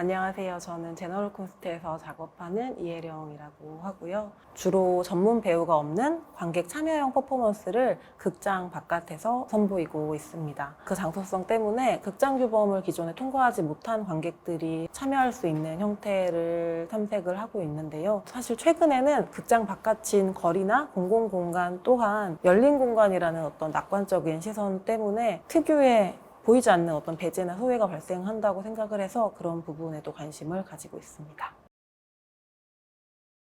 안녕하세요. 저는 제너럴 콘스트에서 작업하는 이혜령이라고 하고요. 주로 전문 배우가 없는 관객 참여형 퍼포먼스를 극장 바깥에서 선보이고 있습니다. 그 장소성 때문에 극장 규범을 기존에 통과하지 못한 관객들이 참여할 수 있는 형태를 탐색을 하고 있는데요. 사실 최근에는 극장 바깥인 거리나 공공공간 또한 열린 공간이라는 어떤 낙관적인 시선 때문에 특유의 보이지 않는 어떤 배제나 소외가 발생한다고 생각을 해서 그런 부분에도 관심을 가지고 있습니다.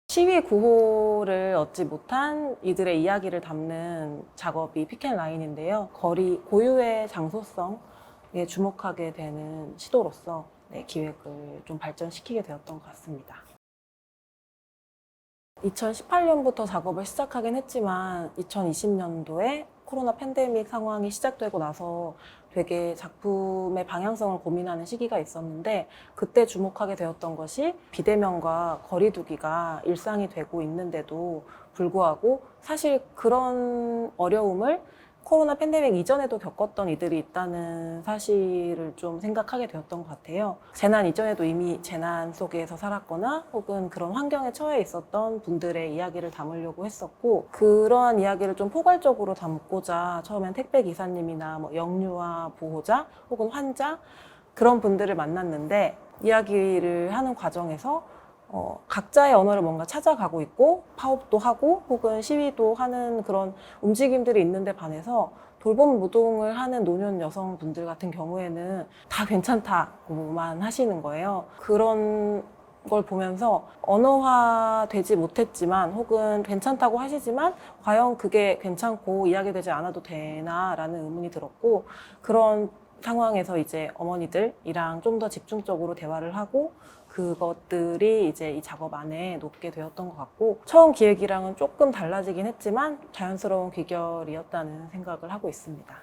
시위 구호를 얻지 못한 이들의 이야기를 담는 작업이 피켓 라인인데요. 거리 고유의 장소성에 주목하게 되는 시도로서 네, 기획을 좀 발전시키게 되었던 것 같습니다. 2018년부터 작업을 시작하긴 했지만 2020년도에 코로나 팬데믹 상황이 시작되고 나서 되게 작품의 방향성을 고민하는 시기가 있었는데 그때 주목하게 되었던 것이 비대면과 거리두기가 일상이 되고 있는데도 불구하고 사실 그런 어려움을 코로나 팬데믹 이전에도 겪었던 이들이 있다는 사실을 좀 생각하게 되었던 것 같아요. 재난 이전에도 이미 재난 속에서 살았거나 혹은 그런 환경에 처해 있었던 분들의 이야기를 담으려고 했었고 그러한 이야기를 좀 포괄적으로 담고자 처음엔 택배 기사님이나 뭐 영유아 보호자 혹은 환자 그런 분들을 만났는데 이야기를 하는 과정에서 어, 각자의 언어를 뭔가 찾아가고 있고 파업도 하고 혹은 시위도 하는 그런 움직임들이 있는데 반해서 돌봄 노동을 하는 노년 여성분들 같은 경우에는 다 괜찮다고만 하시는 거예요. 그런 걸 보면서 언어화 되지 못했지만 혹은 괜찮다고 하시지만 과연 그게 괜찮고 이야기되지 않아도 되나라는 의문이 들었고 그런 상황에서 이제 어머니들이랑 좀 더 집중적으로 대화를 하고 그것들이 이제 이 작업 안에 놓게 되었던 것 같고 처음 기획이랑은 조금 달라지긴 했지만 자연스러운 귀결이었다는 생각을 하고 있습니다.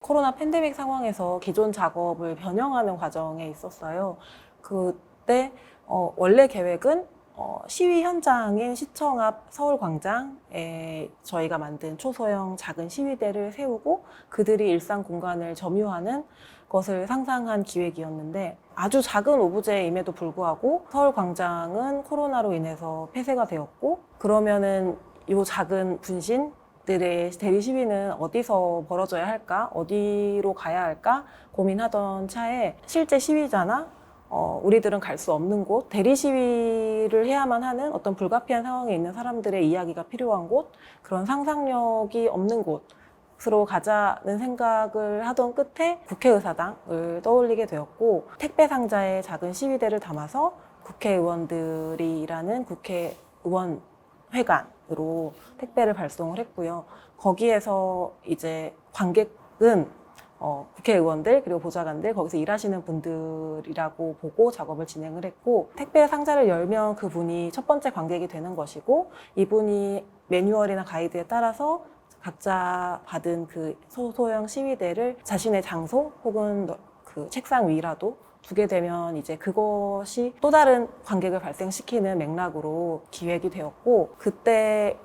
코로나 팬데믹 상황에서 기존 작업을 변형하는 과정에 있었어요. 그때 어, 원래 계획은 어, 시위 현장인 시청 앞 서울광장에 저희가 만든 초소형 작은 시위대를 세우고 그들이 일상 공간을 점유하는 것을 상상한 기획이었는데 아주 작은 오브제임에도 불구하고 서울 광장은 코로나로 인해서 폐쇄가 되었고 그러면은 이 작은 분신 들의 대리 시위는 어디서 벌어져야 할까? 어디로 가야 할까? 고민하던 차에 실제 시위자나 어, 우리들은 갈 수 없는 곳, 대리 시위를 해야만 하는 어떤 불가피한 상황에 있는 사람들의 이야기가 필요한 곳, 그런 상상력이 없는 곳 으로 가자는 생각을 하던 끝에 국회의사당을 떠올리게 되었고, 택배 상자에 작은 시위대를 담아서 국회의원들이 일하는 국회의원 회관으로 택배를 발송을 했고요. 거기에서 이제 관객은 어, 국회의원들 그리고 보좌관들 거기서 일하시는 분들이라고 보고 작업을 진행을 했고 택배 상자를 열면 그분이 첫 번째 관객이 되는 것이고 이분이 매뉴얼이나 가이드에 따라서 각자 받은 그 소소형 시위대를 자신의 장소 혹은 너- 그 책상 위라도 두게 되면 이제 그것이 또 다른 관객을 발생시키는 맥락으로 기획이 되었고 그때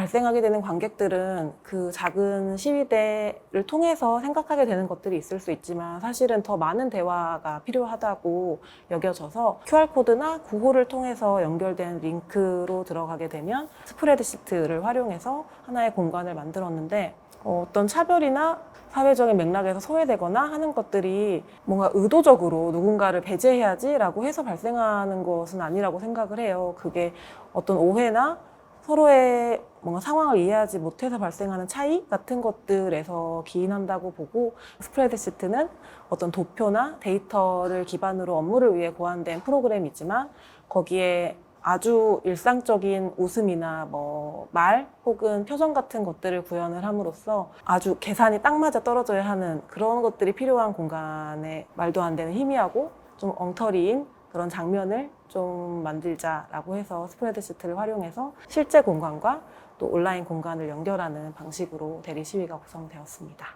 발생하게 되는 관객들은 그 작은 시위대를 통해서 생각하게 되는 것들이 있을 수 있지만 사실은 더 많은 대화가 필요하다고 여겨져서 QR코드나 구호를 통해서 연결된 링크로 들어가게 되면 스프레드시트를 활용해서 하나의 공간을 만들었는데 어, 어떤 차별이나 사회적인 맥락에서 소외되거나 하는 것들이 뭔가 의도적으로 누군가를 배제해야지라고 해서 발생하는 것은 아니라고 생각을 해요. 그게 어떤 오해나 서로의 뭔가 상황을 이해하지 못해서 발생하는 차이 같은 것들에서 기인한다고 보고 스프레드 시트는 어떤 도표나 데이터를 기반으로 업무를 위해 고안된 프로그램이지만 거기에 아주 일상적인 웃음이나 뭐 말 혹은 표정 같은 것들을 구현을 함으로써 아주 계산이 딱 맞아 떨어져야 하는 그런 것들이 필요한 공간에 말도 안 되는 희미하고 좀 엉터리인 그런 장면을 좀 만들자라고 해서 스프레드시트를 활용해서 실제 공간과 또 온라인 공간을 연결하는 방식으로 대리 시위가 구성되었습니다.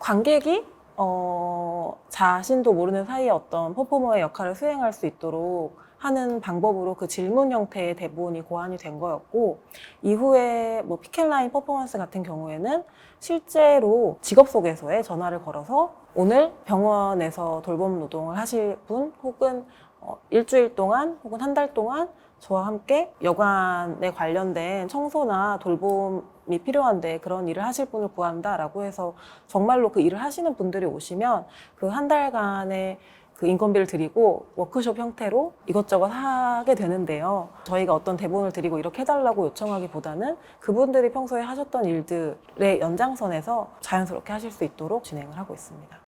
관객이 어, 자신도 모르는 사이에 어떤 퍼포머의 역할을 수행할 수 있도록 하는 방법으로 그 질문 형태의 대본이 고안이 된 거였고 이후에 뭐 피켓라인 퍼포먼스 같은 경우에는 실제로 직업 소개서에 전화를 걸어서 오늘 병원에서 돌봄 노동을 하실 분 혹은 어, 일주일 동안 혹은 한 달 동안 저와 함께 여관에 관련된 청소나 돌봄이 필요한데 그런 일을 하실 분을 구한다라고 해서 정말로 그 일을 하시는 분들이 오시면 그 한 달간의 그 인건비를 드리고 워크숍 형태로 이것저것 하게 되는데요. 저희가 어떤 대본을 드리고 이렇게 해달라고 요청하기보다는 그분들이 평소에 하셨던 일들의 연장선에서 자연스럽게 하실 수 있도록 진행을 하고 있습니다.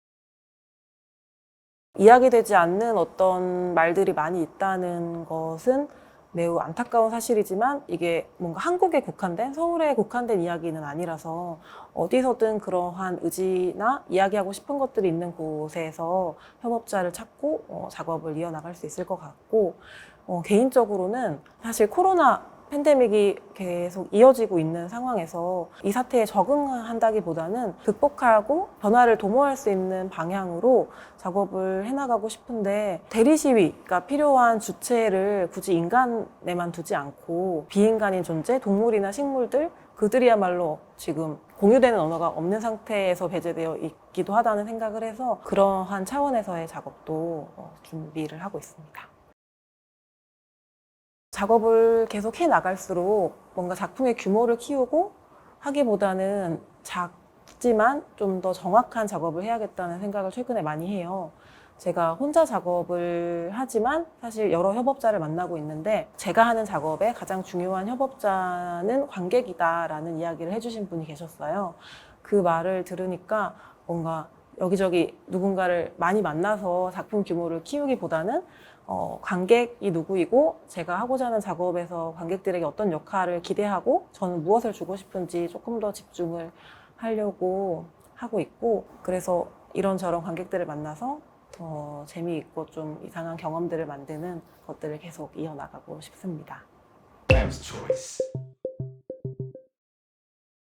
이야기되지 않는 어떤 말들이 많이 있다는 것은 매우 안타까운 사실이지만 이게 뭔가 한국에 국한된 서울에 국한된 이야기는 아니라서 어디서든 그러한 의지나 이야기하고 싶은 것들이 있는 곳에서 협업자를 찾고 어, 작업을 이어나갈 수 있을 것 같고 어, 개인적으로는 사실 코로나 팬데믹이 계속 이어지고 있는 상황에서 이 사태에 적응한다기보다는 극복하고 변화를 도모할 수 있는 방향으로 작업을 해나가고 싶은데 대리 시위가 필요한 주체를 굳이 인간에만 두지 않고 비인간인 존재, 동물이나 식물들 그들이야말로 지금 공유되는 언어가 없는 상태에서 배제되어 있기도 하다는 생각을 해서 그러한 차원에서의 작업도 어, 준비를 하고 있습니다. 작업을 계속 해 나갈수록 뭔가 작품의 규모를 키우고 하기보다는 작지만 좀 더 정확한 작업을 해야겠다는 생각을 최근에 많이 해요. 제가 혼자 작업을 하지만 사실 여러 협업자를 만나고 있는데 제가 하는 작업의 가장 중요한 협업자는 관객이다라는 이야기를 해주신 분이 계셨어요. 그 말을 들으니까 뭔가 여기저기 누군가를 많이 만나서 작품 규모를 키우기보다는 어, 관객이 누구이고 제가 하고자 하는 작업에서 관객들에게 어떤 역할을 기대하고 저는 무엇을 주고 싶은지 조금 더 집중을 하려고 하고 있고 그래서 이런저런 관객들을 만나서 더 재미있고 좀 이상한 경험들을 만드는 것들을 계속 이어나가고 싶습니다.